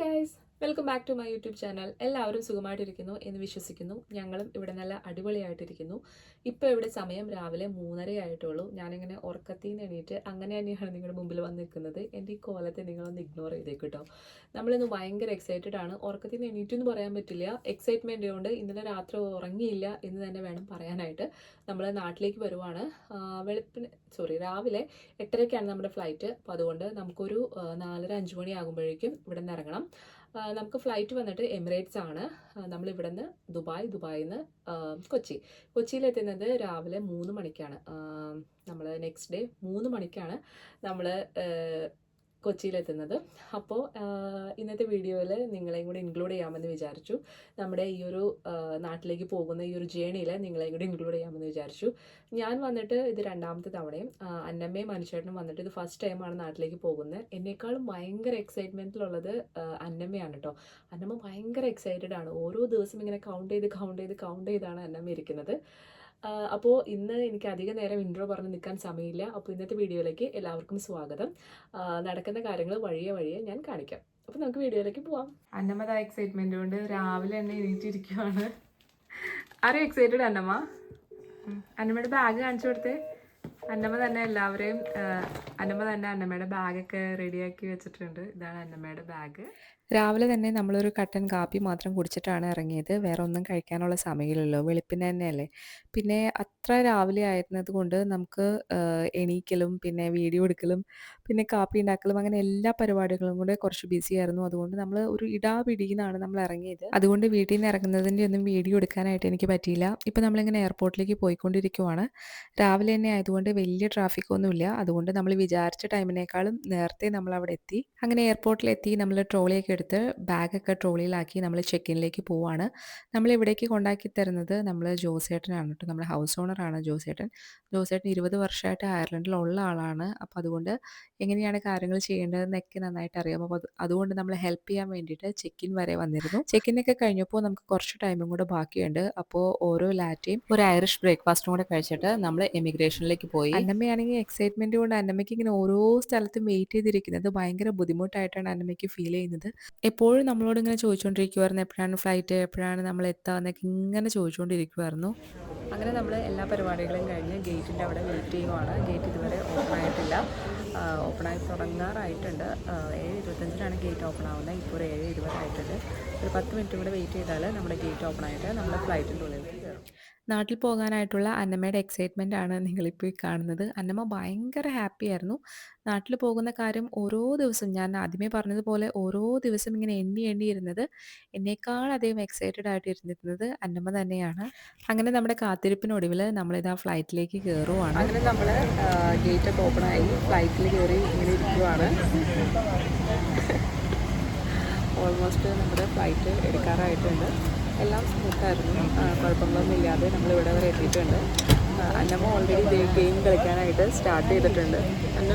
Guys welcome back to my YouTube channel എല്ലാവരും സുഖമായിട്ടിരിക്കുന്നു എന്ന് വിശ്വസിക്കുന്നു. ഞങ്ങളും ഇവിടെ നല്ല അടിപൊളിയായിട്ടിരിക്കുന്നു. ഇപ്പോൾ ഇവിടെ സമയം രാവിലെ മൂന്നര ആയിട്ടുള്ളൂ. ഞാനിങ്ങനെ ഉറക്കത്തിൽ നിന്ന് എണീറ്റ് അങ്ങനെ തന്നെയാണ് നിങ്ങളുടെ മുമ്പിൽ വന്ന് നിൽക്കുന്നത് എന്റെ ഈ കോലത്തെ നിങ്ങളൊന്ന് ഇഗ്നോർ ചെയ്തേക്ക് കേട്ടോ നമ്മളിന്ന് ഭയങ്കര എക്സൈറ്റഡ് ആണ്. ഉറക്കത്തിൽ നിന്ന് എണീറ്റു എന്ന് പറയാൻ പറ്റില്ല. എക്സൈറ്റ്മെന്റ് കൊണ്ട് ഇന്നലെ രാത്രി ഉറങ്ങിയില്ല എന്ന് തന്നെ വേണം പറയാനായിട്ട്. നമ്മൾ നാട്ടിലേക്ക് വരുവാണ്. വെളുപ്പിന് സോറി രാവിലെ എട്ടരയ്ക്കാണ് നമ്മുടെ ഫ്ലൈറ്റ് അപ്പോൾ അതുകൊണ്ട് നമുക്കൊരു നാലര അഞ്ച് മണിയാകുമ്പോഴേക്കും ഇവിടെ നിന്ന് ഇറങ്ങണം. നമുക്ക് ഫ്ലൈറ്റ് വന്നിട്ട് എമിറേറ്റ്സ് ആണ്. നമ്മൾ ഇവിടെ നിന്ന് ദുബായ് ദുബായിൽ നിന്ന് കൊച്ചി. കൊച്ചിയിൽ കൊച്ചിയിലെത്തുന്നത് രാവിലെ മൂന്ന് മണിക്കാണ്. നമ്മൾ നെക്സ്റ്റ് ഡേ മൂന്ന് മണിക്കാണ് നമ്മൾ കൊച്ചിയിലെത്തുന്നത്. അപ്പോൾ ഇന്നത്തെ വീഡിയോയിൽ നിങ്ങളെയും കൂടി ഇൻക്ലൂഡ് ചെയ്യാമെന്ന് വിചാരിച്ചു. നമ്മുടെ ഈ ഒരു നാട്ടിലേക്ക് പോകുന്ന ഈ ഒരു ജേണിയിൽ നിങ്ങളെയും കൂടി ഇൻക്ലൂഡ് ചെയ്യാമെന്ന് വിചാരിച്ചു. ഞാൻ വന്നിട്ട് ഇത് രണ്ടാമത്തെ തവണയും അന്നമ്മയും മനുഷ്യട്ടനും വന്നിട്ട് ഇത് ഫസ്റ്റ് ടൈമാണ് നാട്ടിലേക്ക് പോകുന്നത്. എന്നെക്കാളും ഭയങ്കര എക്സൈറ്റ്മെന്റിലുള്ളത് അന്നമ്മയാണ് കേട്ടോ അന്നമ്മ ഭയങ്കര എക്സൈറ്റഡ് ആണ്. ഓരോ ദിവസം ഇങ്ങനെ കൗണ്ട് ചെയ്ത് കൗണ്ട് ചെയ്ത് കൗണ്ട് ചെയ്താണ് അന്നമ്മ ഇരിക്കുന്നത്. അപ്പോൾ ഇന്ന് എനിക്ക് അധിക നേരം ഇൻട്രോ പറഞ്ഞ് നിൽക്കാൻ സമയമില്ല. അപ്പോൾ ഇന്നത്തെ വീഡിയോയിലേക്ക് എല്ലാവർക്കും സ്വാഗതം. നടക്കുന്ന കാര്യങ്ങൾ വഴിയെ വഴിയെ ഞാൻ കാണിക്കാം. അപ്പോൾ നമുക്ക് വീഡിയോയിലേക്ക് പോവാം. അന്നമ്മത എക്സൈറ്റ്മെന്റ് കൊണ്ട് രാവിലെ തന്നെ എണീറ്റിരിക്കുവാണ്. ആരും എക്സൈറ്റഡ് അന്നമ്മ? അന്നമ്മയുടെ ബാഗ് കാണിച്ചു കൊടുത്തേ. അന്നമ്മ തന്നെ എല്ലാവരെയും അന്നമ്മ തന്നെ അന്നമ്മയുടെ ബാഗൊക്കെ റെഡിയാക്കി വെച്ചിട്ടുണ്ട്. ഇതാണ് അന്നമ്മയുടെ ബാഗ്. രാവിലെ തന്നെ നമ്മളൊരു കട്ടൻ കാപ്പി മാത്രം കുടിച്ചിട്ടാണ് ഇറങ്ങിയത്. വേറെ ഒന്നും കഴിക്കാനുള്ള സമയമില്ലല്ലോ. വെളുപ്പിന് തന്നെയല്ലേ? പിന്നെ അത്ര രാവിലെ ആയിരുന്നത് കൊണ്ട് നമുക്ക് എണീക്കലും പിന്നെ വീഡിയോ എടുക്കലും പിന്നെ കാപ്പി ഉണ്ടാക്കലും അങ്ങനെ എല്ലാ പരിപാടികളും കൂടെ കുറച്ച് ബിസി ആയിരുന്നു. അതുകൊണ്ട് നമ്മൾ ഒരു ഇടാപിടിയെന്നാണ് നമ്മൾ ഇറങ്ങിയത്. അതുകൊണ്ട് വീട്ടിൽ നിന്ന് ഇറങ്ങുന്നതിന്റെ ഒന്നും വീഡിയോ എടുക്കാനായിട്ട് എനിക്ക് പറ്റിയില്ല. ഇപ്പം നമ്മളിങ്ങനെ എയർപോർട്ടിലേക്ക് പോയിക്കൊണ്ടിരിക്കുവാണ്. രാവിലെ തന്നെ ആയതുകൊണ്ട് വലിയ ട്രാഫിക് ഒന്നുമില്ല അതുകൊണ്ട് നമ്മൾ വിചാരിച്ച ടൈമിനേക്കാളും നേരത്തെ നമ്മൾ അവിടെ എത്തി. അങ്ങനെ എയർപോർട്ടിലെത്തി നമ്മൾ ട്രോളിയൊക്കെ എടുത്ത് ബാഗൊക്കെ ട്രോളിയിലാക്കി നമ്മൾ ചെക്ക് ഇനിലേക്ക് പോവാണ്. നമ്മൾ ഇവിടേക്ക് കൊണ്ടാക്കി തരുന്നത് നമ്മൾ ജോസേട്ടനാണ് കേട്ടോ. നമ്മുടെ ഹൗസ് ഓണറാണ് ജോസേട്ടൻ. ജോസേട്ടൻ ഇരുപത് വർഷമായിട്ട് അയർലൻഡിലുള്ള ആളാണ്. അപ്പോൾ അതുകൊണ്ട് എങ്ങനെയാണ് കാര്യങ്ങൾ ചെയ്യേണ്ടതെന്നൊക്കെ നന്നായിട്ട് അറിയാം. അപ്പോൾ അതുകൊണ്ട് നമ്മൾ ഹെൽപ്പ് ചെയ്യാൻ വേണ്ടിയിട്ട് ചെക്ക് ഇൻ വരെ വന്നിരുന്നു. ചെക്ക് ഇനൊക്കെ കഴിഞ്ഞപ്പോൾ നമുക്ക് കുറച്ച് ടൈമും കൂടെ ബാക്കിയുണ്ട്. അപ്പോൾ ഓരോ ലാറ്റയും ഒരു ഐറിഷ് ബ്രേക്ക്ഫാസ്റ്റും കൂടെ കഴിച്ചിട്ട് നമ്മൾ എമിഗ്രേഷനിലേക്ക് പോയി അന്നമ്മയാണെങ്കിൽ എക്സൈറ്റ്മെന്റ് കൊണ്ട് അന്നമ്മയ്ക്ക് ഇങ്ങനെ ഓരോ സ്ഥലത്തും വെയിറ്റ് ചെയ്തിരിക്കുന്നത് ഭയങ്കര ബുദ്ധിമുട്ടായിട്ടാണ് അന്നമ്മയ്ക്ക് ഫീൽ ചെയ്യുന്നത്. എപ്പോഴും നമ്മളോട് ഇങ്ങനെ ചോദിച്ചുകൊണ്ടിരിക്കുമായിരുന്നു എപ്പോഴാണ് ഫ്ലൈറ്റ് എപ്പോഴാണ് നമ്മൾ എത്തുക എന്നൊക്കെ ഇങ്ങനെ ചോദിച്ചുകൊണ്ടിരിക്കുമായിരുന്നു അങ്ങനെ നമ്മൾ എല്ലാ പരിപാടികളും കഴിഞ്ഞ് ഗേറ്റിന്റെ അവിടെ വെയിറ്റ് ചെയ്യുവാണ്. ഗേറ്റ് ഇതുവരെ ഓപ്പൺ ആയിട്ടില്ല. ഓപ്പൺ ഓപ്പണായി തുടങ്ങാറായിട്ടുണ്ട്. ഏഴ് ഇരുപത്തഞ്ചിനാണ് ഗേറ്റ് ഓപ്പൺ ആവുന്നത്. ഇപ്പോൾ ഒരു ഏഴ് ഇരുപതായിട്ടുണ്ട് ഒരു പത്ത് മിനിറ്റ് കൂടെ വെയിറ്റ് ചെയ്താൽ നമ്മുടെ ഗേറ്റ് ഓപ്പൺ ആയിട്ട് നമ്മുടെ ഫ്ലൈറ്റിന്റെ കയറും നാട്ടിൽ പോകാനായിട്ടുള്ള അന്നമ്മയുടെ എക്സൈറ്റ്മെന്റ് ആണ് നിങ്ങളിപ്പോൾ ഈ കാണുന്നത്. അന്നമ്മ ഭയങ്കര ഹാപ്പി ആയിരുന്നു. നാട്ടിൽ പോകുന്ന കാര്യം ഓരോ ദിവസം ഞാൻ ആദ്യമേ പറഞ്ഞതുപോലെ ഓരോ ദിവസം ഇങ്ങനെ എണ്ണി എണ്ണിയിരുന്നത് എന്നേക്കാൾ അധികം എക്സൈറ്റഡ് ആയിട്ട് ഇരുന്നിരുന്നത് അന്നമ്മ തന്നെയാണ്. അങ്ങനെ നമ്മുടെ കാത്തിരിപ്പിനൊടുവിൽ നമ്മളിതാ ഫ്ലൈറ്റിലേക്ക് കയറുവാണ് അങ്ങനെ നമ്മൾ ഗേറ്റ് ഒക്കെ ഓപ്പൺ ആയി ഫ്ലൈറ്റിൽ കയറി ഇങ്ങനെ ഇരിക്കുവാണ്. ഓൾമോസ്റ്റ് നമ്മുടെ ഫ്ലൈറ്റ് എടുക്കാറായിട്ടുണ്ട്. എല്ലാം സ്മൂത്തായിരുന്നു കുഴപ്പങ്ങളൊന്നും ഇല്ലാതെ നമ്മൾ ഇവിടെ വരെ എത്തിയിട്ടുണ്ട്. അന്നമ്മ ഓൾറെഡി ഇതേ ഗെയിം കളിക്കാനായിട്ട് സ്റ്റാർട്ട് ചെയ്തിട്ടുണ്ട്. അന്ന?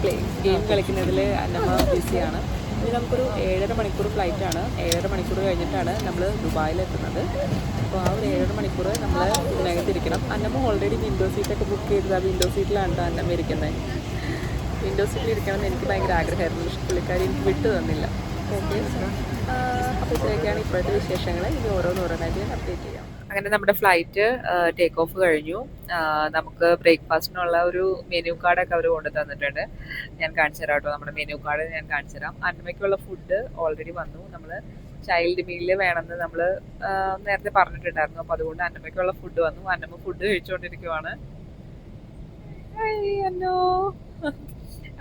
പ്ലേ ഗെയിം കളിക്കുന്നതിൽ അന്നമ്മ ബിസിയാണ് ഇനി നമുക്കൊരു ഏഴര മണിക്കൂർ ഫ്ലൈറ്റ് ആണ്. ഏഴര മണിക്കൂർ കഴിഞ്ഞിട്ടാണ് നമ്മൾ ദുബായിലെത്തുന്നത്. അപ്പോൾ ആ ഒരു ഏഴര മണിക്കൂർ നമ്മൾ ഇതിനകത്തിരിക്കണം അന്നമ്മ ഓൾറെഡി വിൻഡോ സീറ്റൊക്കെ ബുക്ക് ചെയ്തത്. ആ വിൻഡോ സീറ്റിലാണ് അന്നമ്മ ഇരിക്കുന്നത് വിൻഡോ സീറ്റിൽ ഇരിക്കണം എന്ന് എനിക്ക് ഭയങ്കര ആഗ്രഹമായിരുന്നു. പക്ഷെ പുള്ളിക്കാരി എനിക്ക് വിട്ടു തന്നില്ല. ഓക്കെ അപ്പോൾ ഇത്രയൊക്കെയാണ് ഇപ്പോഴത്തെ വിശേഷങ്ങൾ. ഇനി ഓരോന്നോരോന്നായിട്ട് ഞാൻ അപ്ഡേറ്റ് ചെയ്യാം. അങ്ങനെ നമ്മുടെ ഫ്ലൈറ്റ് ടേക്ക് ഓഫ് കഴിഞ്ഞു. നമുക്ക് ബ്രേക്ക്ഫാസ്റ്റിനുള്ള ഒരു മെനു കാർഡൊക്കെ അവർ കൊണ്ടു തന്നിട്ടുണ്ട്. ഞാൻ കാണിച്ചു തരാം കേട്ടോ നമ്മുടെ മെനു കാർഡ് ഞാൻ കാണിച്ചു തരാം. അന്നമ്മയ്ക്കുള്ള ഫുഡ് ഓൾറെഡി വന്നു. നമ്മൾ ചൈൽഡ് മീൽ വേണമെന്ന് നമ്മൾ നേരത്തെ പറഞ്ഞിട്ടുണ്ടായിരുന്നു. അപ്പോൾ അതുകൊണ്ട് അന്നമ്മയ്ക്കുള്ള ഫുഡ് വന്നു. അന്നമ്മ ഫുഡ് കഴിച്ചുകൊണ്ടിരിക്കുവാണ് അന്നോ.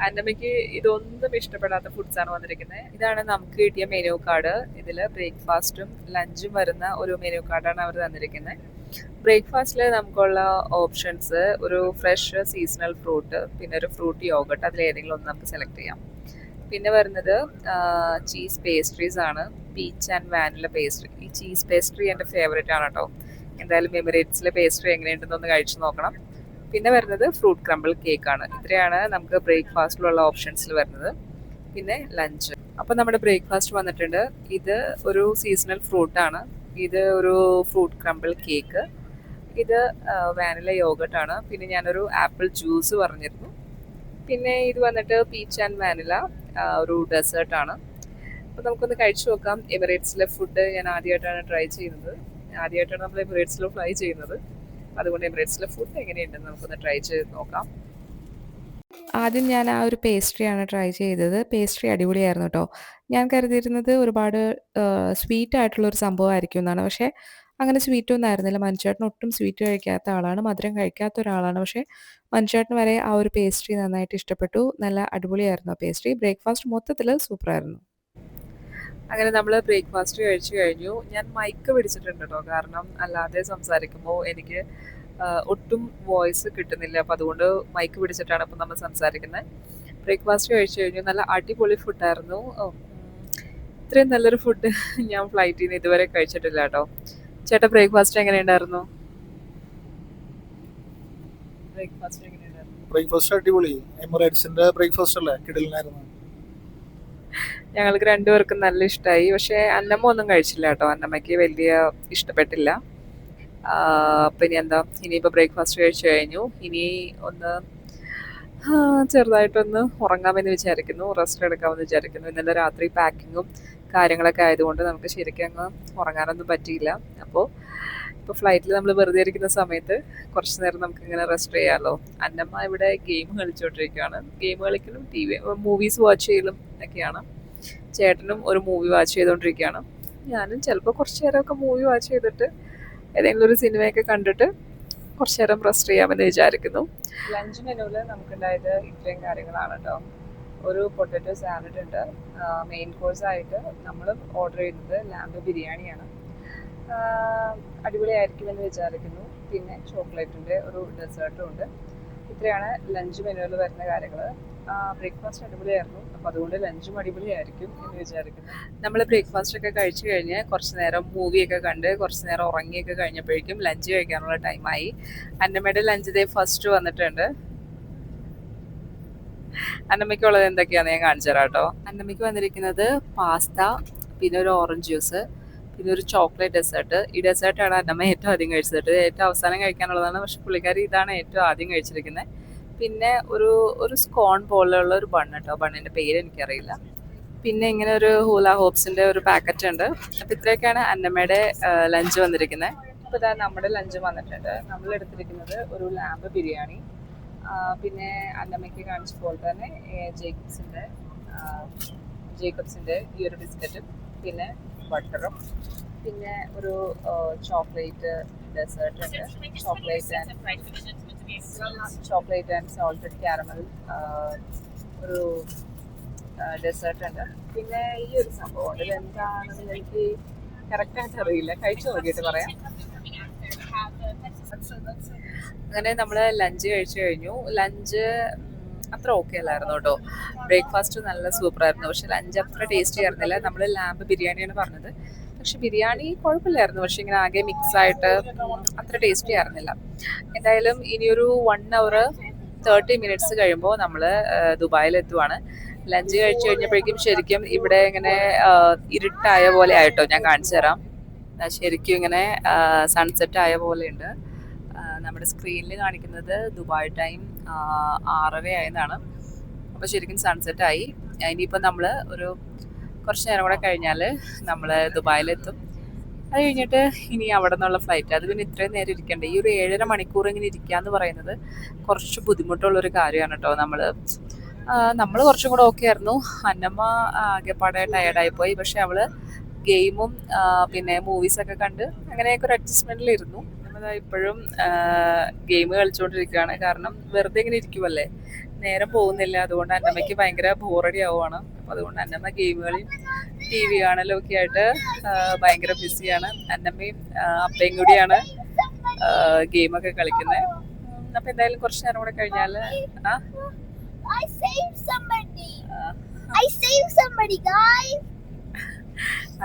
അന്നമ്മയ്ക്ക് ഇതൊന്നും ഇഷ്ടപ്പെടാത്ത ഫുഡ്സ് ആണ് വന്നിരിക്കുന്നത് ഇതാണ് നമുക്ക് കിട്ടിയ മെനു കാർഡ് ഇതിൽ ബ്രേക്ക്ഫാസ്റ്റും ലഞ്ചും വരുന്ന ഒരു മെനു കാർഡാണ് അവർ തന്നിരിക്കുന്നത് ബ്രേക്ക്ഫാസ്റ്റിൽ നമുക്കുള്ള ഓപ്ഷൻസ് ഒരു ഫ്രഷ് സീസണൽ ഫ്രൂട്ട് പിന്നെ ഒരു ഫ്രൂട്ട് യോഗട്ട് അതിൽ ഏതെങ്കിലും ഒന്ന് നമുക്ക് സെലക്ട് ചെയ്യാം. പിന്നെ വരുന്നത് ചീസ് പേസ്ട്രീസ് ആണ്. പീച്ച് ആൻഡ് വാനില പേസ്ട്രി ഈ ചീസ് പേസ്ട്രി എന്റെ ഫേവറേറ്റ് ആണ് കേട്ടോ എന്തായാലും എമിറേറ്റ്സിലെ പേസ്ട്രി എങ്ങനെയുണ്ടെന്നൊന്ന് കഴിച്ചു നോക്കണം. പിന്നെ വരുന്നത് ഫ്രൂട്ട് ക്രംബിൾ കേക്ക് ആണ്. ഇത്രയാണ് നമുക്ക് ബ്രേക്ക്ഫാസ്റ്റിലുള്ള ഓപ്ഷൻസിൽ വരുന്നത്. പിന്നെ ലഞ്ച് അപ്പോൾ നമ്മുടെ ബ്രേക്ക്ഫാസ്റ്റ് വന്നിട്ടുണ്ട്. ഇത് ഒരു സീസണൽ ഫ്രൂട്ട് ആണ്. ഇത് ഒരു ഫ്രൂട്ട് ക്രംബിൾ കേക്ക് ഇത് വാനില യോഗട്ട് ആണ്. പിന്നെ ഞാനൊരു ആപ്പിൾ ജ്യൂസ് പറഞ്ഞിരുന്നു. പിന്നെ ഇത് വന്നിട്ട് പീച്ച് ആൻഡ് വാനില ഒരു ഡെസേർട്ടാണ് അപ്പോൾ നമുക്കൊന്ന് കഴിച്ചു നോക്കാം. എമിറേറ്റ്സിലെ ഫുഡ് ഞാൻ ആദ്യമായിട്ടാണ് ട്രൈ ചെയ്യുന്നത്. ആദ്യമായിട്ടാണ് നമ്മൾ എമിറേറ്റ്സിൽ ഫ്ലൈ ചെയ്യുന്നത്. അതുകൊണ്ട് എമിറേറ്റ്സിലെ ഫുഡ് എങ്ങനെയുണ്ടെന്ന് നമുക്കൊന്ന് ട്രൈ ചെയ്ത് നോക്കാം. ആദ്യം ഞാൻ ആ ഒരു പേസ്ട്രിയാണ് ട്രൈ ചെയ്തത്. പേസ്ട്രി അടിപൊളിയായിരുന്നു കേട്ടോ ഞാൻ കരുതിയിരുന്നത് ഒരുപാട് സ്വീറ്റ് ആയിട്ടുള്ള ഒരു സംഭവമായിരിക്കും എന്നാണ്. പക്ഷേ അങ്ങനെ സ്വീറ്റ് ഒന്നും ആയിരുന്നില്ല. മനുഷ്യേട്ടൻ ഒട്ടും സ്വീറ്റ് കഴിക്കാത്ത ആളാണ്. മധുരം കഴിക്കാത്ത ഒരാളാണ്. പക്ഷേ മനുഷ്യേട്ടൻ വരെ ആ ഒരു പേസ്ട്രി നന്നായിട്ട് ഇഷ്ടപ്പെട്ടു. നല്ല അടിപൊളിയായിരുന്നു ആ പേസ്ട്രി ബ്രേക്ക്ഫാസ്റ്റ് മൊത്തത്തിൽ സൂപ്പറായിരുന്നു അങ്ങനെ നമ്മൾ ബ്രേക്ക്ഫാസ്റ്റ് കഴിച്ചു കഴിഞ്ഞു. ഞാൻ മൈക്ക് പിടിച്ചിട്ടുണ്ട് കേട്ടോ കാരണം അല്ലാതെ സംസാരിക്കുമ്പോൾ എനിക്ക് ഒട്ടും വോയിസ് കിട്ടുന്നില്ല. അപ്പം അതുകൊണ്ട് മൈക്ക് പിടിച്ചിട്ടാണ് ഇപ്പം നമ്മൾ സംസാരിക്കുന്നത് ബ്രേക്ക്ഫാസ്റ്റ് കഴിച്ചു കഴിഞ്ഞു. നല്ല അടിപൊളി ഫുഡായിരുന്നു ഇത്രയും നല്ലൊരു ഫുഡ് ഞാൻ ഫ്ലൈറ്റിൽ നിന്ന് ഇതുവരെ കഴിച്ചിട്ടില്ല കേട്ടോ ചേട്ടാ ബ്രേക്ക്ഫാസ്റ്റ് ബ്രേക്ക്ഫാസ്റ്റ് എങ്ങനെയുണ്ടായിരുന്നു ബ്രേക്ക്ഫാസ്റ്റ് അടിപൊളി. എമിറേറ്റ്സിന്റെ ബ്രേക്ക്ഫാസ്റ്റ് അല്ലേ? കിടലിനായിരുന്നു. ഞങ്ങൾക്ക് രണ്ടുപേർക്കും നല്ല ഇഷ്ടമായി പക്ഷേ അന്നമ്മ ഒന്നും കഴിച്ചില്ല കേട്ടോ. അന്നമ്മയ്ക്ക് വലിയ ഇഷ്ടപ്പെട്ടില്ല. പിന്നെ എന്താ? ഇനിയിപ്പോൾ ബ്രേക്ക്ഫാസ്റ്റ് കഴിച്ചു കഴിഞ്ഞു. ഇനി ഒന്ന് ചെറുതായിട്ടൊന്ന് ഉറങ്ങാമെന്ന് വിചാരിക്കുന്നു. റെസ്റ്റ് എടുക്കാമെന്ന് വിചാരിക്കുന്നു. ഇന്നലെ രാത്രി പാക്കിങ്ങും കാര്യങ്ങളൊക്കെ ആയതുകൊണ്ട് നമുക്ക് ശരിക്കും അങ്ങ് ഉറങ്ങാനൊന്നും പറ്റിയില്ല. അപ്പോൾ ഇപ്പോൾ ഫ്ലൈറ്റിൽ നമ്മൾ വെറുതെ ഇരിക്കുന്ന സമയത്ത് കുറച്ച് നേരം നമുക്ക് ഇങ്ങനെ റെസ്റ്റ് ചെയ്യാമല്ലോ അന്നമ്മ ഇവിടെ ഗെയിം കളിച്ചുകൊണ്ടിരിക്കുകയാണ് ഗെയിം കളിക്കലും ടി വി മൂവീസ് വാച്ച് ചെയ്യലും ഒക്കെയാണ്. ചേട്ടനും ഒരു മൂവി വാച്ച് ചെയ്തുകൊണ്ടിരിക്കുകയാണ് ഞാനും ചിലപ്പോൾ കുറച്ച് നേരമൊക്കെ മൂവി വാച്ച് ചെയ്തിട്ട് ഏതെങ്കിലും ഒരു സിനിമയൊക്കെ കണ്ടിട്ട് കുറച്ച് നേരം റെസ്റ്റ് ചെയ്യാമെന്ന് വിചാരിക്കുന്നു. ലഞ്ച് മെനുവിൽ നമുക്കുണ്ടായത് ഇത്രയും കാര്യങ്ങളാണ് കേട്ടോ ഒരു പൊട്ടറ്റോ സാലഡ് ഉണ്ട്. മെയിൻ കോഴ്സ് ആയിട്ട് നമ്മൾ ഓർഡർ ചെയ്യുന്നത് ലാമ്പ് ബിരിയാണിയാണ്. അടിപൊളിയായിരിക്കുമെന്ന് വിചാരിക്കുന്നു. പിന്നെ ചോക്ലേറ്റിന്റെ ഒരു ഡെസേർട്ടും ഉണ്ട്. ഇത്രയാണ് ലഞ്ച് മെനുവിൽ വരുന്ന കാര്യങ്ങൾ ബ്രേക്ക്ഫാസ്റ്റ് അടിപൊളിയായിരുന്നു. അപ്പോൾ അതുകൊണ്ട് ലഞ്ചും അടിപൊളിയായിരിക്കും എന്ന് വിചാരിക്കുന്നു. നമ്മൾ ബ്രേക്ക്ഫാസ്റ്റ് ഒക്കെ കഴിച്ചു കഴിഞ്ഞ് കുറച്ച് നേരം മൂവിയൊക്കെ കണ്ട് കുറച്ച് നേരം ഉറങ്ങിയൊക്കെ കഴിഞ്ഞപ്പോഴേക്കും ലഞ്ച് കഴിക്കാനുള്ള ടൈമായി അന്നമ്മയുടെ ലഞ്ച് ഡേ ഫസ്റ്റ് വന്നിട്ടുണ്ട്. അന്നമ്മയ്ക്കുള്ളത് എന്തൊക്കെയാണെന്ന് ഞാൻ കാണിച്ചു തരാം കേട്ടോ. അന്നമ്മയ്ക്ക് വന്നിരിക്കുന്നത് പാസ്ത പിന്നെ ഒരു ഓറഞ്ച് ജ്യൂസ് പിന്നെ ഒരു ചോക്ലേറ്റ് ഡെസേർട്ട് ഈ ഡെസേർട്ടാണ് അന്നമ്മ ഏറ്റവും ആദ്യം കഴിച്ചത്. ഏറ്റവും അവസാനം കഴിക്കാനുള്ളതാണ്. പക്ഷെ പുള്ളിക്കാരി ഇതാണ് ഏറ്റവും ആദ്യം കഴിച്ചിരിക്കുന്നത്. പിന്നെ ഒരു ഒരു സ്കോൺ പോലെയുള്ള ഒരു ബണ്ണ് കേട്ടോ ബണ്ണിന്റെ പേര് എനിക്കറിയില്ല. പിന്നെ ഇങ്ങനെ ഒരു ഹൂല ഹോപ്സിന്റെ ഒരു പാക്കറ്റ് ഉണ്ട്. അപ്പൊ ഇത്രയൊക്കെയാണ് അന്നമ്മയുടെ ലഞ്ച് വന്നിരിക്കുന്നത് ഇപ്പൊ ഇതാ നമ്മുടെ ലഞ്ച് വന്നിട്ടുണ്ട്. നമ്മൾ എടുത്തിരിക്കുന്നത് ഒരു ലാമ്പ് ബിരിയാണി. പിന്നെ അന്നമ്മയ്ക്ക് കാണിച്ച പോലെ തന്നെ ജേക്കബ്സിന്റെ ജേക്കബ്സിന്റെ ഈ ഒരു ബിസ്ക്കറ്റും പിന്നെ ബട്ടറും പിന്നെ ഒരു ചോക്ലേറ്റ് ഡെസേർട്ട് ഉണ്ട് chocolate and chocolate and salted caramel ഒരു ഡെസേർട്ട് ഉണ്ട്. പിന്നെ ഈ ഒരു സംഭവം ഉണ്ട്. ഇതെന്താണെന്ന് എനിക്ക് കറക്റ്റായിട്ട് അറിയില്ല. കഴിച്ചു നോക്കിയിട്ട് പറയാം. അങ്ങനെ നമ്മൾ ലഞ്ച് കഴിച്ചു കഴിഞ്ഞു. ലഞ്ച് അത്ര ഓക്കെ അല്ലായിരുന്നു കേട്ടോ. ബ്രേക്ക്ഫാസ്റ്റ് നല്ല സൂപ്പർ ആയിരുന്നു. പക്ഷെ ലഞ്ച് അത്ര ടേസ്റ്റി ആയിരുന്നില്ല നമ്മൾ ലാമ്പ് ബിരിയാണിയാണ് പറഞ്ഞത്. പക്ഷെ ബിരിയാണി കുഴപ്പമില്ലായിരുന്നു. പക്ഷെ ഇങ്ങനെ ആകെ മിക്സ് ആയിട്ട് അത്ര ടേസ്റ്റി ആയിരുന്നില്ല. എന്തായാലും ഇനിയൊരു വൺ അവർ തേർട്ടി മിനിറ്റ്സ് കഴിയുമ്പോൾ നമ്മൾ ദുബായിൽ എത്തുവാണ് ലഞ്ച് കഴിച്ചു കഴിഞ്ഞപ്പോഴേക്കും ശരിക്കും ഇവിടെ ഇങ്ങനെ ഇരുട്ടായ പോലെ ആയിട്ടോ ഞാൻ കാണിച്ചു തരാം. ശരിക്കും ഇങ്ങനെ സൺസെറ്റ് ആയ പോലെയുണ്ട് നമ്മുടെ സ്ക്രീനിൽ കാണിക്കുന്നത് ദുബായ് ടൈം ആറര ആയതാണ് അപ്പോൾ ശരിക്കും സൺസെറ്റ് ആയി. ഇനിയിപ്പോൾ നമ്മൾ ഒരു കുറച്ച് നേരം കൂടെ കഴിഞ്ഞാൽ നമ്മൾ ദുബായിലെത്തും. അത് കഴിഞ്ഞിട്ട് ഇനി അവിടെ നിന്നുള്ള ഫ്ലൈറ്റ് അത് പിന്നെ ഇത്രയും നേരം ഇരിക്കണ്ടേ? ഈ ഒരു ഏഴര മണിക്കൂർ ഇങ്ങനെ ഇരിക്കുക എന്ന് പറയുന്നത് കുറച്ച് ബുദ്ധിമുട്ടുള്ളൊരു കാര്യമാണ് കേട്ടോ. നമ്മൾ നമ്മൾ കുറച്ചും കൂടെ ഓക്കെ ആയിരുന്നു. അന്നമ്മ ആകെപ്പാടെ ടയർഡായി പോയി. പക്ഷെ അവൾ ഗെയിമും പിന്നെ മൂവീസൊക്കെ കണ്ട് അങ്ങനെയൊക്കെ ഒരു അഡ്ജസ്റ്റ്മെന്റിലിരുന്നു നമ്മളതാ ഇപ്പോഴും ഗെയിം കളിച്ചുകൊണ്ടിരിക്കുകയാണ് കാരണം വെറുതെ ഇങ്ങനെ ഇരിക്കുമല്ലേ നേരം പോകുന്നില്ല. അതുകൊണ്ട് അന്നമ്മയ്ക്ക് ഭയങ്കര ബോറടി ആവുകയാണ് അപ്പം അതുകൊണ്ട് അന്നമ്മ ഗെയിമുകളിൽ ടി വി കാണലും ഒക്കെ ആയിട്ട് ഭയങ്കര ബിസിയാണ് അന്നമ്മയും അപ്പയും കൂടിയാണ് ഗെയിമൊക്കെ കളിക്കുന്നത് അപ്പം എന്തായാലും കുറച്ച് നേരം കൂടെ കഴിഞ്ഞാൽ ആ.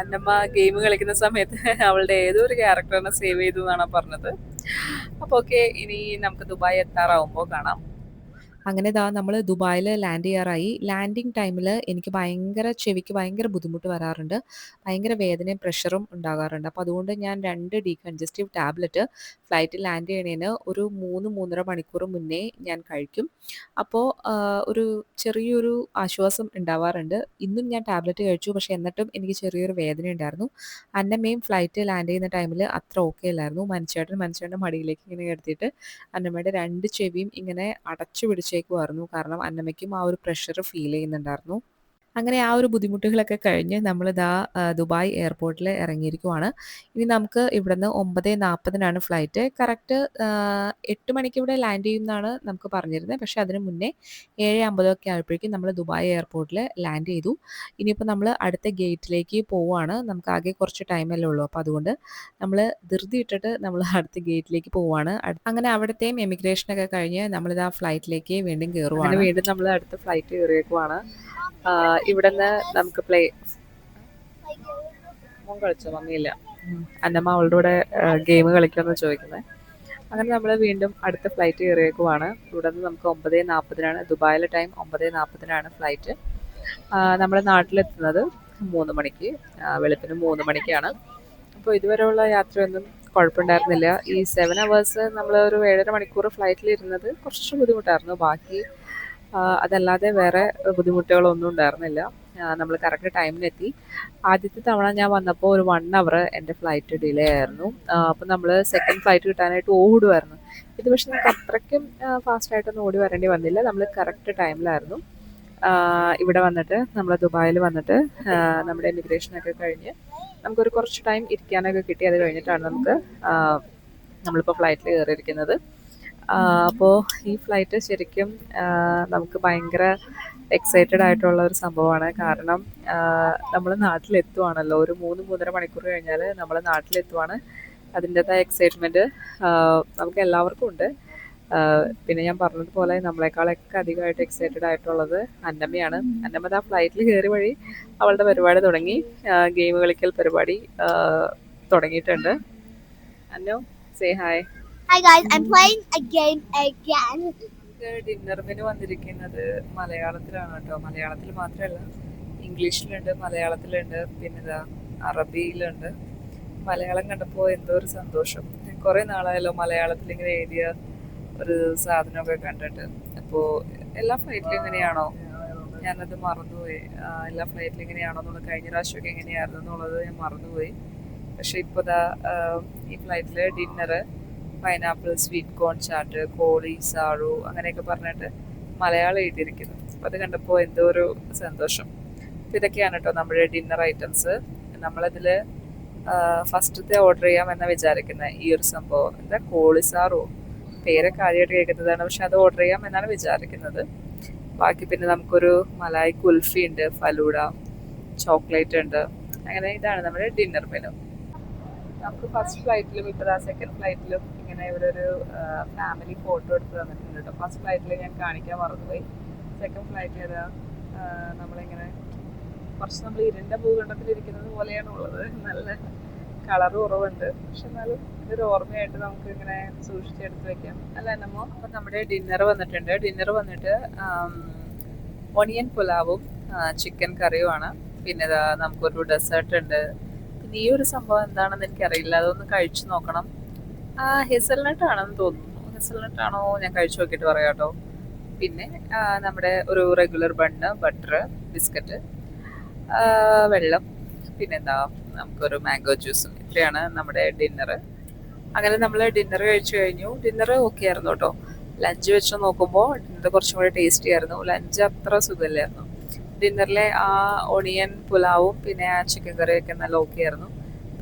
അന്നമ്മ ഗെയിം കളിക്കുന്ന സമയത്ത് അവളുടെ ഏതോ ഒരു ക്യാരക്ടറിനെ സേവ് ചെയ്തു എന്നാണ് പറഞ്ഞത്. അപ്പോൾ ഓക്കെ ഇനി നമുക്ക് ദുബായ് എത്താറാവുമ്പോൾ കാണാം. അങ്ങനെ ദാ നമ്മൾ ദുബായിൽ ലാൻഡ് ചെയ്യാറായി. ലാൻഡിങ് ടൈമിൽ എനിക്ക് ഭയങ്കര ചെവിക്ക് ഭയങ്കര ബുദ്ധിമുട്ട് വരാറുണ്ട്. ഭയങ്കര വേദനയും പ്രഷറും ഉണ്ടാകാറുണ്ട്. അപ്പോൾ അതുകൊണ്ട് ഞാൻ രണ്ട് ഡീകൺജസ്റ്റീവ് ടാബ്ലറ്റ് ഫ്ലൈറ്റ് ലാൻഡ് ചെയ്യണേന് ഒരു മൂന്ന് മൂന്നര മണിക്കൂർ മുന്നേ ഞാൻ കഴിക്കും. അപ്പോൾ ഒരു ചെറിയൊരു ആശ്വാസം ഉണ്ടാവാറുണ്ട്. ഇന്നും ഞാൻ ടാബ്ലറ്റ് കഴിച്ചു. പക്ഷേ എന്നിട്ടും എനിക്ക് ചെറിയൊരു വേദന ഉണ്ടായിരുന്നു. അന്നമ്മയും ഫ്ലൈറ്റ് ലാൻഡ് ചെയ്യുന്ന ടൈമിൽ അത്ര ഓക്കെ അല്ലായിരുന്നു. മനുഷ്യേട്ടൻ മനുഷ്യേട്ടന്റെ മടിയിലേക്ക് ഇങ്ങനെ എടുത്തിട്ട് അന്നമ്മയുടെ രണ്ട് ചെവിയും ഇങ്ങനെ അടച്ചു പിടിച്ചേക്കുമായിരുന്നു കാരണം അന്നമ്മയ്ക്കും ആ ഒരു പ്രഷർ ഫീൽ ചെയ്യുന്നുണ്ടായിരുന്നു. അങ്ങനെ ആ ഒരു ബുദ്ധിമുട്ടുകളൊക്കെ കഴിഞ്ഞ് നമ്മൾ ഇതാ ദുബായ് എയർപോർട്ടിൽ ഇറങ്ങിയിരിക്കുവാണ്. ഇനി നമുക്ക് ഇവിടുന്ന് ഒമ്പത് നാൽപ്പതിനാണ് ഫ്ലൈറ്റ്. കറക്റ്റ് എട്ട് മണിക്ക് ഇവിടെ ലാൻഡ് ചെയ്യുമെന്നാണ് നമുക്ക് പറഞ്ഞിരുന്നത്. പക്ഷെ അതിന് മുന്നേ ഏഴ് അമ്പതൊക്കെ ആയപ്പോഴേക്കും നമ്മൾ ദുബായ് എയർപോർട്ടിൽ ലാൻഡ് ചെയ്തു. ഇനിയിപ്പോൾ നമ്മൾ അടുത്ത ഗേറ്റിലേക്ക് പോവുകയാണ്. നമുക്ക് ആകെ കുറച്ച് ടൈമല്ലേ ഉള്ളൂ. അപ്പോൾ അതുകൊണ്ട് നമ്മൾ ധൃതി ഇട്ടിട്ട് നമ്മൾ അടുത്ത ഗേറ്റിലേക്ക് പോവുകയാണ്. അങ്ങനെ അവിടുത്തെയും എമിഗ്രേഷനൊക്കെ കഴിഞ്ഞ് നമ്മളിതാ ഫ്ലൈറ്റിലേക്ക് വീണ്ടും കയറുവാണ്. വീണ്ടും നമ്മൾ അടുത്ത ഫ്ലൈറ്റ് കയറിയേക്കുവാണ്. ഇവിടെ നിന്ന് നമുക്ക് പ്ലേ മോൻ കളിച്ചോ? മമ്മിയില്ല. അന്നമ്മ അവളുടെ കൂടെ ഗെയിം കളിക്കുമെന്ന് ചോദിക്കുന്നത് അങ്ങനെ നമ്മൾ വീണ്ടും അടുത്ത ഫ്ലൈറ്റ് കയറിയേക്കുവാണ്. ഇവിടെ നിന്ന് നമുക്ക് ഒമ്പത് നാൽപ്പതിനാണ് ദുബായിലെ ടൈം ഒമ്പത് നാൽപ്പതിനാണ് ഫ്ലൈറ്റ് നമ്മുടെ നാട്ടിലെത്തുന്നത് മൂന്ന് മണിക്ക്. വെളുപ്പിന് മൂന്ന് മണിക്കാണ്. അപ്പോൾ ഇതുവരെയുള്ള യാത്രയൊന്നും കുഴപ്പമുണ്ടായിരുന്നില്ല. ഈ സെവൻ അവേഴ്സ് നമ്മൾ ഒരു ഏഴര മണിക്കൂർ ഫ്ലൈറ്റിൽ ഇരുന്നത് കുറച്ച് ബുദ്ധിമുട്ടായിരുന്നു. ബാക്കി അതല്ലാതെ വേറെ ബുദ്ധിമുട്ടുകളൊന്നും ഉണ്ടായിരുന്നില്ല. നമ്മൾ കറക്റ്റ് ടൈമിനെത്തി ആദ്യത്തെ തവണ ഞാൻ വന്നപ്പോൾ ഒരു വൺ അവർ എന്റെ ഫ്ലൈറ്റ് ഡിലേ ആയിരുന്നു. അപ്പോൾ നമ്മൾ സെക്കൻഡ് ഫ്ലൈറ്റ് കിട്ടാനായിട്ട് ഓടുമായിരുന്നു ഇത് പക്ഷെ നമുക്ക് അത്രയ്ക്കും ഫാസ്റ്റായിട്ടൊന്നും ഓടി വരേണ്ടി വന്നില്ല. നമ്മൾ കറക്റ്റ് ടൈമിലായിരുന്നു ഇവിടെ വന്നിട്ട് നമ്മൾ ദുബായിൽ വന്നിട്ട് നമ്മുടെ ഇമിഗ്രേഷനൊക്കെ കഴിഞ്ഞ് നമുക്കൊരു കുറച്ച് ടൈം ഇരിക്കാനൊക്കെ കിട്ടി. അത് കഴിഞ്ഞിട്ടാണ് നമുക്ക് നമ്മളിപ്പോൾ ഫ്ലൈറ്റിൽ കയറിയിരിക്കുന്നത്. അപ്പോൾ ഈ ഫ്ലൈറ്റ് ശരിക്കും നമുക്ക് ഭയങ്കര എക്സൈറ്റഡ് ആയിട്ടുള്ള ഒരു സംഭവമാണ്. കാരണം നമ്മൾ നാട്ടിലെത്തുവാണല്ലോ. ഒരു മൂന്ന് മൂന്നര മണിക്കൂർ കഴിഞ്ഞാൽ നമ്മൾ നാട്ടിലെത്തുവാണ്. അതിന്റെതായ എക്സൈറ്റ്മെന്റ് നമുക്ക് എല്ലാവർക്കും ഉണ്ട്. പിന്നെ ഞാൻ പറഞ്ഞതുപോലെ നമ്മളെക്കാളൊക്കെ അധികമായിട്ട് എക്സൈറ്റഡ് ആയിട്ടുള്ളത് അന്നമ്മയാണ്. അന്നമ്മ ആ ഫ്ലൈറ്റിൽ കയറി വഴി അവളുടെ പരിപാടി തുടങ്ങി. ഗെയിം കളിക്കൽ പരിപാടി തുടങ്ങിയിട്ടുണ്ട്. അന്നോ say hi Hi guys, I'm playing a game again. Dinner menu വന്നിരിക്കുന്നത് മലയാളത്തിലാണ് കേട്ടോ. മലയാളത്തിൽ മാത്രമല്ല ഇംഗ്ലീഷിലുണ്ട് മലയാളത്തിലുണ്ട് പിന്നെ ഇതാ അറബിയിലുണ്ട്. മലയാളം കണ്ടപ്പോൾ എന്തോ ഒരു സന്തോഷം. കുറേ നാളായല്ലോ മലയാളത്തിൽ ഇങ്ങനെ എഴുതിയ ഒരു സാധനമൊക്കെ കണ്ടിട്ട്. അപ്പോൾ എല്ലാ ഫ്ലൈറ്റിലും ഇങ്ങനെയാണോ? ഞാനത് മറന്നുപോയി. എല്ലാ ഫ്ലൈറ്റിലും ഇങ്ങനെയാണോ എന്നുള്ളത് കഴിഞ്ഞ പ്രാവശ്യമൊക്കെ എങ്ങനെയായിരുന്നു എന്നുള്ളത് ഞാൻ മറന്നുപോയി. പക്ഷെ ഇപ്പോൾ ഈ ഫ്ലൈറ്റിൽ dinner pineapple sweet corn chaat കോളി സാറു അങ്ങനെയൊക്കെ പറഞ്ഞിട്ട് മലയാളം എഴുതിയിരിക്കുന്നു. അപ്പോൾ അത് കണ്ടപ്പോൾ എന്തോ ഒരു സന്തോഷം. അപ്പോൾ ഇതൊക്കെയാണ് കേട്ടോ നമ്മുടെ ഡിന്നർ ഐറ്റംസ് നമ്മളതിൽ ഫസ്റ്റത്തെ ഓർഡർ ചെയ്യാമെന്നാണ് വിചാരിക്കുന്നത് ഈ ഒരു സംഭവം. എന്താ? കോളി സാറോ. പേരെ ആദ്യമായിട്ട് കേൾക്കുന്നതാണ്. പക്ഷെ അത് ഓർഡർ ചെയ്യാം എന്നാണ് വിചാരിക്കുന്നത്. ബാക്കി പിന്നെ നമുക്കൊരു മലായ് കുൽഫി ഉണ്ട് ഫലൂഡ ചോക്ലേറ്റ് ഉണ്ട്. അങ്ങനെ ഇതാണ് നമ്മുടെ ഡിന്നർ മെനു നമുക്ക് ഫസ്റ്റ് ഫ്ലൈറ്റിലും ഇപ്പോൾ സെക്കൻഡ് ഫ്ലൈറ്റിലും ഇങ്ങനെ ഇവിടെ ഒരു ഫാമിലി ഫോട്ടോ എടുത്ത് തന്നിട്ടുണ്ട് കേട്ടോ ഫസ്റ്റ് ഫ്ലൈറ്റിൽ ഞാൻ കാണിക്കാൻ മറന്നുപോയി. സെക്കൻഡ് ഫ്ലൈറ്റിൽ അതാ നമ്മളിങ്ങനെ കുറച്ച് നമ്മൾ ഇരുണ്ട ഭൂഖണ്ഡത്തിലിരിക്കുന്നത് പോലെയാണ് ഉള്ളത്. നല്ല കളർ കുറവുണ്ട്. പക്ഷെ എന്നാലും ഇതൊരു ഓർമ്മയായിട്ട് നമുക്ക് ഇങ്ങനെ സൂക്ഷിച്ചെടുത്ത് വെക്കാം. അല്ല എന്നമ്മോ? അപ്പം നമ്മുടെ ഡിന്നർ വന്നിട്ടുണ്ട്. ഡിന്നർ വന്നിട്ട് ഒണിയൻ പുലാവും ചിക്കൻ കറിയുമാണ് പിന്നെ നമുക്കൊരു ഡെസേർട്ട് ഉണ്ട്. പിന്നെ ഈ ഒരു സംഭവം എന്താണെന്ന് എനിക്കറിയില്ല. അതൊന്ന് കഴിച്ചു നോക്കണം. ഹെസൽനട്ട് ആണെന്ന് തോന്നുന്നു. ഹെസൽനട്ട് ആണോ ഞാൻ കഴിച്ചു നോക്കിയിട്ട് പറയാം കേട്ടോ. പിന്നെ നമ്മുടെ ഒരു റെഗുലർ ബണ്ണ് ബട്ടർ ബിസ്ക്കറ്റ് വെള്ളം പിന്നെന്താ നമുക്കൊരു മാംഗോ ജ്യൂസും ഇത്രയാണ് നമ്മുടെ ഡിന്നർ അങ്ങനെ നമ്മൾ ഡിന്നർ കഴിച്ചു കഴിഞ്ഞു. ഡിന്നർ ഓക്കെ ആയിരുന്നു കേട്ടോ. ലഞ്ച് വെച്ച് നോക്കുമ്പോൾ ഡിന്നർ കുറച്ചും കൂടി ടേസ്റ്റി ആയിരുന്നു. ലഞ്ച് അത്ര സുഖമില്ലായിരുന്നു. ഡിന്നറിലെ ആ ഒണിയൻ പുലാവും പിന്നെ ആ ചിക്കൻ കറിയൊക്കെ നല്ല ഓക്കെ ആയിരുന്നു.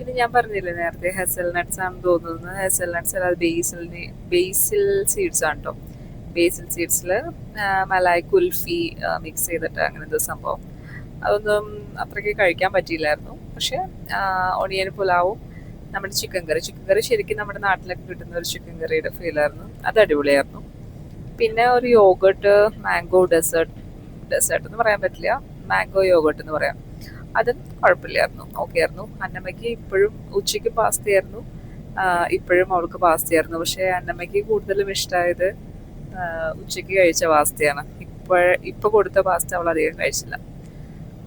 പിന്നെ ഞാൻ പറഞ്ഞില്ലേ നേരത്തെ ഹെസൽ നട്ട്സ് ആണ് തോന്നുന്നത് ഹെസൽ നട്ട്സ് അല്ലാതെ ബേസിൽ ബേസിൽ സീഡ്സ് ആണ് കേട്ടോ ബേസിൽ സീഡ്സിൽ മലായ് കുൽഫി മിക്സ് ചെയ്തിട്ട് അങ്ങനെ എന്തോ സംഭവം. അതൊന്നും അത്രയ്ക്ക് കഴിക്കാൻ പറ്റിയില്ലായിരുന്നു. പക്ഷേ ഒണിയൻ പുലാവും നമ്മുടെ ചിക്കൻ കറി ചിക്കൻ കറി ശരിക്കും നമ്മുടെ നാട്ടിലൊക്കെ കിട്ടുന്ന ഒരു ചിക്കൻ കറിയുടെ ഫീലായിരുന്നു അത് അടിപൊളിയായിരുന്നു. പിന്നെ ഒരു യോഗട്ട് മാംഗോ ഡെസേർട്ട് ഡെസേർട്ട് എന്ന് പറയാൻ പറ്റില്ല. മാംഗോ യോഗട്ട് എന്ന് പറയാം. അതും കുഴപ്പമില്ലായിരുന്നു. ഓക്കെ ആയിരുന്നു അന്നമ്മയ്ക്ക് ഇപ്പോഴും ഉച്ചയ്ക്ക് പാസ്തയായിരുന്നു ഇപ്പോഴും അവൾക്ക് പാസ്തയായിരുന്നു പക്ഷേ അന്നമ്മയ്ക്ക് കൂടുതലും ഇഷ്ടമായത് ഉച്ചയ്ക്ക് കഴിച്ച പാസ്തയാണ് ഇപ്പോൾ ഇപ്പോൾ കൊടുത്ത പാസ്ത അവൾ അധികം കഴിച്ചില്ല.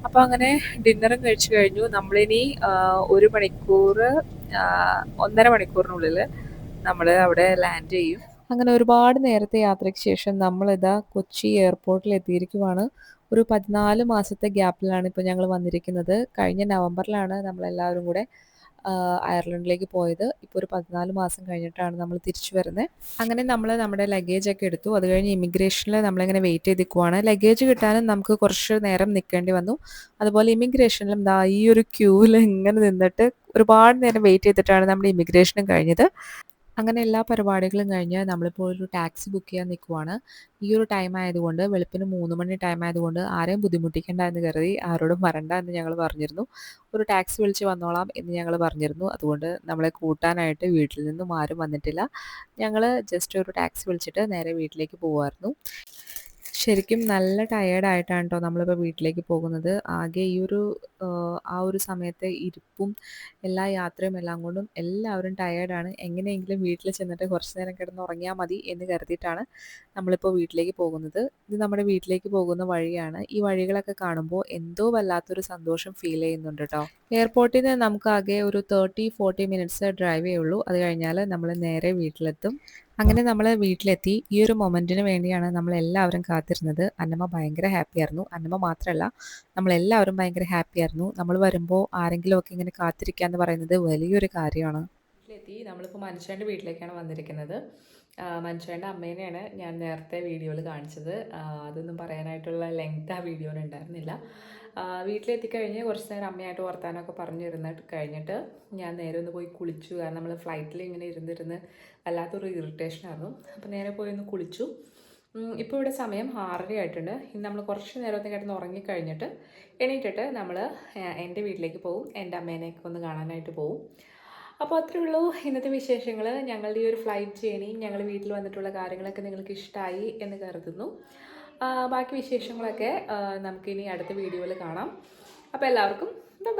അപ്പോൾ അങ്ങനെ ഡിന്നറും കഴിച്ചു കഴിഞ്ഞു. നമ്മളിനി ഒരു മണിക്കൂർ ഒന്നര മണിക്കൂറിനുള്ളിൽ നമ്മൾ അവിടെ ലാൻഡ് ചെയ്യും. അങ്ങനെ ഒരുപാട് നേരത്തെ യാത്രയ്ക്ക് ശേഷം നമ്മളിതാ കൊച്ചി എയർപോർട്ടിൽ എത്തിയിരിക്കുവാണ്. ഒരു പതിനാല് മാസത്തെ ഗ്യാപ്പിലാണ് ഇപ്പോൾ ഞങ്ങൾ വന്നിരിക്കുന്നത്. കഴിഞ്ഞ നവംബറിലാണ് നമ്മളെല്ലാവരും കൂടെ അയർലൻഡിലേക്ക് പോയത്. ഇപ്പോൾ ഒരു പതിനാല് മാസം കഴിഞ്ഞിട്ടാണ് നമ്മൾ തിരിച്ചു വരുന്നത് അങ്ങനെ നമ്മൾ നമ്മുടെ ലഗേജ് ഒക്കെ എടുത്തു. അത് കഴിഞ്ഞ് ഇമിഗ്രേഷനിൽ നമ്മളിങ്ങനെ വെയിറ്റ് ചെയ്ത് നിൽക്കുവാണ് ലഗേജ് കിട്ടാനും നമുക്ക് കുറച്ച് നേരം നിൽക്കേണ്ടി വന്നു. അതുപോലെ ഇമിഗ്രേഷനിലും ദാ ഈ ഒരു ക്യൂവിൽ ഇങ്ങനെ നിന്നിട്ട് ഒരുപാട് നേരം വെയിറ്റ് ചെയ്തിട്ടാണ് നമ്മുടെ ഇമിഗ്രേഷനും കഴിഞ്ഞത്. അങ്ങനെ എല്ലാ പരിപാടികളും കഴിഞ്ഞ് നമ്മളിപ്പോൾ ഒരു ടാക്സി ബുക്ക് ചെയ്യാൻ നിൽക്കുവാണ് ഈ ഒരു ടൈം ആയതുകൊണ്ട് വെളുപ്പിന് മൂന്ന് മണി ടൈം ആയതുകൊണ്ട് ആരെയും ബുദ്ധിമുട്ടിക്കേണ്ട എന്ന് കരുതി ആരോടും വരണ്ട എന്ന് ഞങ്ങൾ പറഞ്ഞിരുന്നു. ഒരു ടാക്സി വിളിച്ച് വന്നോളാം എന്ന് ഞങ്ങൾ പറഞ്ഞിരുന്നു. അതുകൊണ്ട് നമ്മളെ കൂട്ടാനായിട്ട് വീട്ടിൽ നിന്നും ആരും വന്നിട്ടില്ല. ഞങ്ങൾ ജസ്റ്റ് ഒരു ടാക്സി വിളിച്ചിട്ട് നേരെ വീട്ടിലേക്ക് പോകുമായിരുന്നു ശരിക്കും നല്ല ടയേർഡായിട്ടാണ് കേട്ടോ നമ്മളിപ്പോൾ വീട്ടിലേക്ക് പോകുന്നത്. ആകെ ഈ ഒരു ആ, ഒരു സമയത്തെ ഇരിപ്പും എല്ലാ യാത്രയും എല്ലാം കൊണ്ടും എല്ലാവരും ടയേർഡാണ് എങ്ങനെയെങ്കിലും വീട്ടിൽ ചെന്നിട്ട് കുറച്ച് നേരം കിടന്ന് ഉറങ്ങിയാൽ മതി എന്ന് കരുതിയിട്ടാണ് നമ്മളിപ്പോൾ വീട്ടിലേക്ക് പോകുന്നത്. ഇത് നമ്മുടെ വീട്ടിലേക്ക് പോകുന്ന വഴിയാണ്. ഈ വഴികളൊക്കെ കാണുമ്പോൾ എന്തോ വല്ലാത്തൊരു സന്തോഷം ഫീൽ ചെയ്യുന്നുണ്ട് കേട്ടോ എയർപോർട്ടിൽ നിന്ന് നമുക്ക് ആകെ ഒരു തേർട്ടി ഫോർട്ടി മിനിറ്റ്സ് ഡ്രൈവ് ചെയ്യുള്ളൂ അത് കഴിഞ്ഞാൽ നമ്മൾ നേരെ വീട്ടിലെത്തും. അങ്ങനെ നമ്മൾ വീട്ടിലെത്തി. ഈ ഒരു മൊമെന്റിന് വേണ്ടിയാണ് നമ്മൾ എല്ലാവരും കാത്തിരുന്നത്. അന്നമ്മ ഭയങ്കര ഹാപ്പി ആയിരുന്നു. അന്നമ്മ മാത്രമല്ല നമ്മളെല്ലാവരും ഭയങ്കര ഹാപ്പി ആയിരുന്നു. നമ്മൾ വരുമ്പോൾ ആരെങ്കിലും ഒക്കെ ഇങ്ങനെ കാത്തിരിക്കുക എന്ന് പറയുന്നത് വലിയൊരു കാര്യമാണ്. വീട്ടിലെത്തി. നമ്മളിപ്പോൾ മനുഷ്യന്റെ വീട്ടിലേക്കാണ് വന്നിരിക്കുന്നത്. മനുഷ്യന്റെ അമ്മേനെയാണ് ഞാൻ നേരത്തെ വീഡിയോയിൽ കാണിച്ചത്. അതൊന്നും പറയാനായിട്ടുള്ള ലെങ്ത് ആ വീഡിയോയിൽ ഉണ്ടായിരുന്നില്ല. വീട്ടിലെത്തിക്കഴിഞ്ഞ് കുറച്ച് നേരം അമ്മയായിട്ട് വർത്താനമൊക്കെ പറഞ്ഞിരുന്ന് കഴിഞ്ഞിട്ട് ഞാൻ നേരെ ഒന്ന് പോയി കുളിച്ചു. കാരണം നമ്മൾ ഫ്ലൈറ്റിൽ ഇങ്ങനെ ഇരുന്നിരുന്ന് വല്ലാത്തൊരു ഇറിറ്റേഷൻ ആയിരുന്നു. അപ്പോൾ നേരെ പോയി ഒന്ന് കുളിച്ചു. ഇപ്പോൾ ഇവിടെ സമയം ആറര ആയിട്ടുണ്ട്. ഇന്ന് നമ്മൾ കുറച്ച് നേരം നേരത്തെ കിടന്ന് ഉറങ്ങിക്കഴിഞ്ഞിട്ട് എണീറ്റിട്ട് നമ്മൾ എന്റെ വീട്ടിലേക്ക് പോകും എന്റെ അമ്മേനെയൊക്കെ ഒന്ന് കാണാനായിട്ട് പോകും അപ്പോൾ അത്രേ ഉള്ളൂ ഇന്നത്തെ വിശേഷങ്ങൾ ഞങ്ങളുടെ ഈ ഒരു ഫ്ലൈറ്റ് ജേണി ഞങ്ങൾ വീട്ടിൽ വന്നിട്ടുള്ള കാര്യങ്ങളൊക്കെ നിങ്ങൾക്ക് ഇഷ്ടമായി എന്ന് കരുതുന്നു. ബാക്കി വിശേഷങ്ങളൊക്കെ നമുക്കിനി അടുത്ത വീഡിയോയിൽ കാണാം. അപ്പോൾ എല്ലാവർക്കും